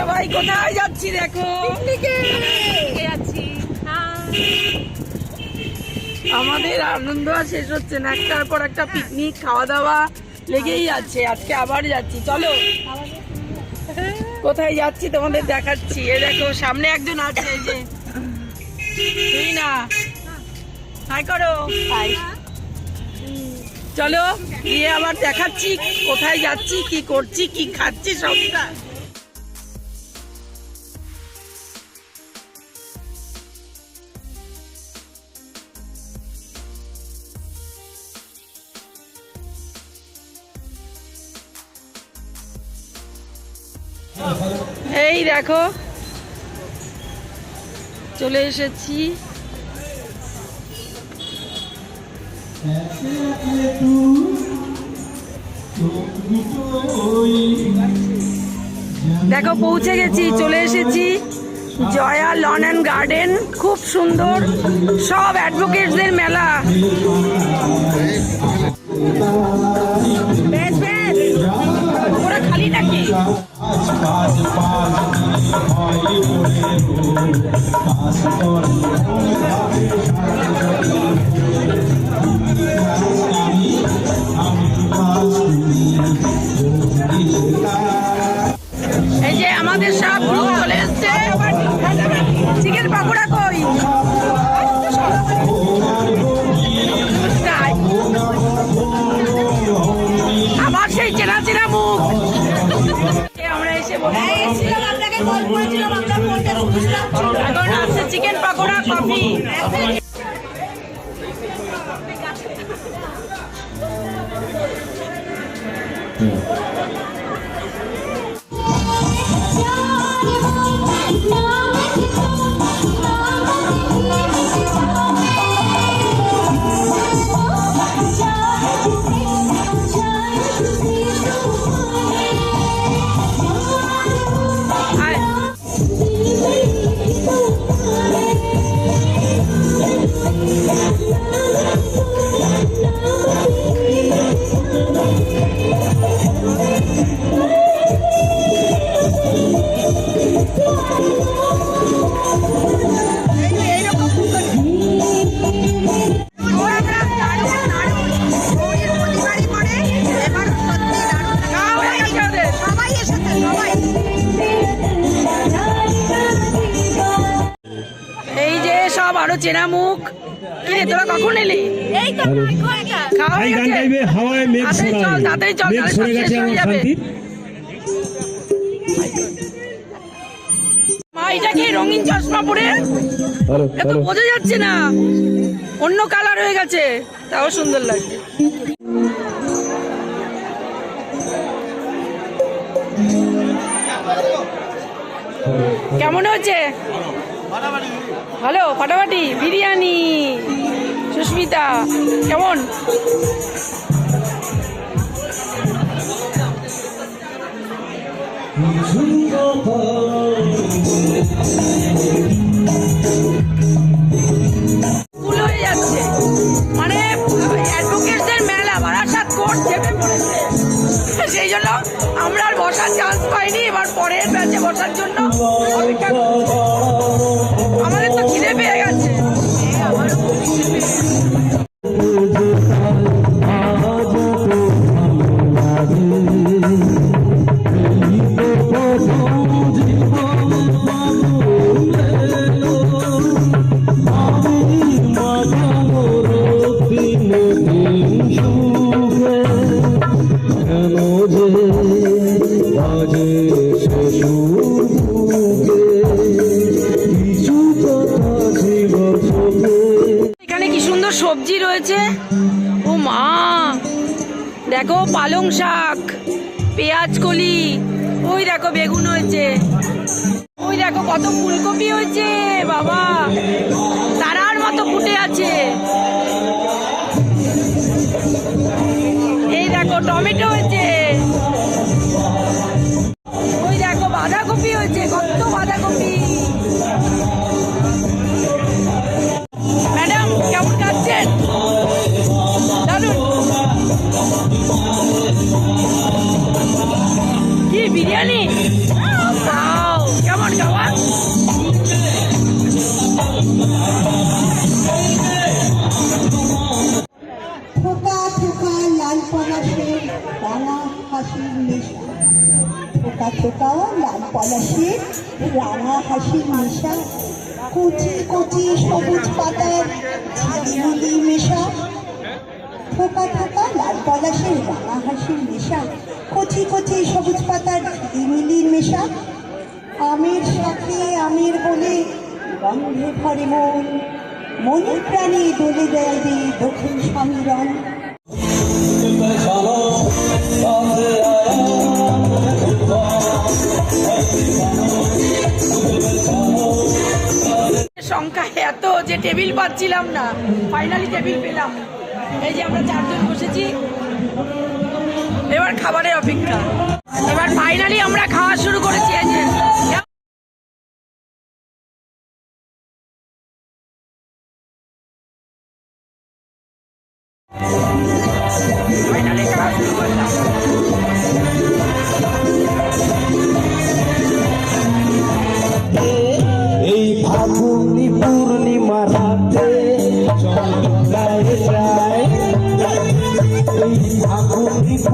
সবাই কোথায় যাচ্ছি দেখো? যাচ্ছি। আমাদের আনন্দ আর শেষ হচ্ছে না। একটার পর একটা পিকনিক খাওয়া দাওয়া লেগেই আছে আজকে আবার যাচ্ছি। চলো। কোথায় যাচ্ছি তোমাদের দেখাচ্ছি। এ দেখো সামনে একজন আছে এই যে। তুই না? হাই করো। হাই। চলো গিয়ে আবার দেখাচ্ছি কোথায় যাচ্ছি কি করছি কি খাচ্ছি সবটা। এই দেখো। চলে এসেছি। দেখো, পৌঁছে গেছি, চলে এসেছি। জয়া লন অ্যান্ড গার্ডেন খুব সুন্দর। সব অ্যাডভোকেটসদের মেলা। আমরা এসে বসে এখন আসছে চিকেন পাকোড়া কফি আয়। এই যে সব আরও চেনা মুখ। কিরে তোরা কখন এলি? এই হয়ে গান গেছে? গাইবে হাওয়ায় মেঘ চল, মেঘ তাহলে গেছে আমার শান্তি। মা এটা কি রঙিন চশমা পরে? এত বোঝা যাচ্ছে না। অন্য কালার হয়ে গেছে। তাও সুন্দর লাগছে। কেমন হচ্ছে ভালো ফাটাফাটি। বিরিয়ানি। সুস্মিতা কেমন? ফুল পাইনি এবার পরের ব্যাচে বসার জন্য অপেক্ষা দেখো পালং শাক, পেঁয়াজ কলি। ওই দেখো বেগুন হয়েছে। ওই দেখো কত ফুলকপি হয়েছে, বাবা। তারার মতো ফুটে আছে। এই দেখো টমেটো হয়েছে। ওই দেখো বাঁধাকপি হয়েছে, কত বাঁধাকপি থোকা লাল পলাশের রাঙা হাসির নেশা, কচি কচি সবুজ পাতার ঝিলিমিলি মেশা থোকা থোকা লাল পলাশের রাঙা হাসির নেশা, কচি কচি সবুজ পাতার ঝিলিমিলির মেশা আমের সাথে আমের বলে গন্ধে ভরে মন, মনে প্রাণে দোলে দেয় যে দক্ষিণ সমীরণ টেবিল পাচ্ছিলাম না। ফাইনালি টেবিল পেলাম। এই যে আমরা চারজন বসেছি। এবার খাবারের অপেক্ষা। এবার ফাইনালি আমরা খাওয়া শুরু করেছি, এই যে। ফাইনালি খাওয়া শুরু করলাম।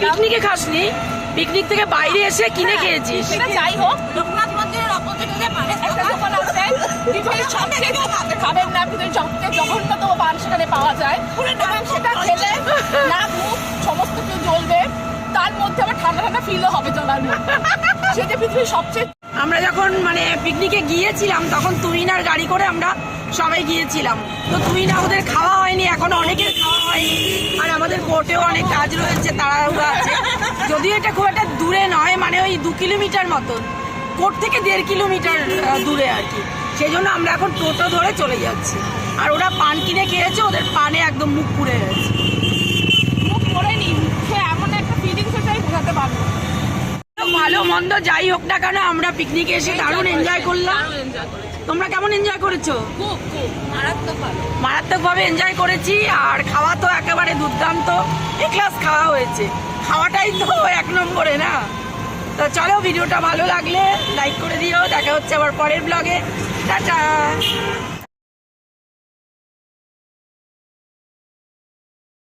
পিকনিকে খাসনি? পিকনিক থেকে বাইরে এসে কিনে খেয়েছিস? সেটা যাই হোক লোকনাথ মন্দিরের অপোজিটে যে পানের দোকান আছে পৃথিবীর সবচেয়ে খাবেন না পৃথিবীর সবচেয়ে জঘন্যতম পান সেখানে পাওয়া যায়। এবং সেটা খেলে নাক মুখ সমস্ত কিছু জ্বলবে। তার মধ্যে আবার ঠান্ডা ঠান্ডা ফিলও হবে জলার মধ্যে সেটা সবচেয়ে আমরা যখন মানে পিকনিকে গিয়েছিলাম, তখন তুহিনার গাড়ি করে আমরা সবাই গিয়েছিলাম। তো তুহিনা ওদের খাওয়া হয়নি, এখন অনেকের খাওয়া হয়নি। আর আমাদের বোটেও অনেক কাজ রয়েছে তাড়াহুড়ো আছে। যদিও এটা খুব একটা দূরে নয় মানে ওই দু কিলোমিটার মতন। কোর্ট থেকে দেড় কিলোমিটার দূরে আর কি। সেই জন্য আমরা এখন টোটো ধরে চলে যাচ্ছি। আর ওরা পান কিনে খেয়েছে, ওদের পানে একদম মুখ পুড়ে গেছে। মুখ করে নি মুখে এমন একটা ফিলিংস সেটাই বোঝাতে পারব। ভালো মন্দ যাই হোক না কেন আমরা পিকনিকে এসে দারুণ এনজয় করলাম। তোমরা কেমন এনজয় করেছ? মারাত্মকভাবে। এনজয় করেছি আর খাওয়া তো একেবারে দুর্দান্ত। এ ক্লাস খাওয়া হয়েছে। খাওয়াটাই তো এক নম্বরে না? তো চলো ভিডিওটা ভালো লাগলে লাইক করে দিও। দেখা হচ্ছে আবার পরের ব্লগে টাটা!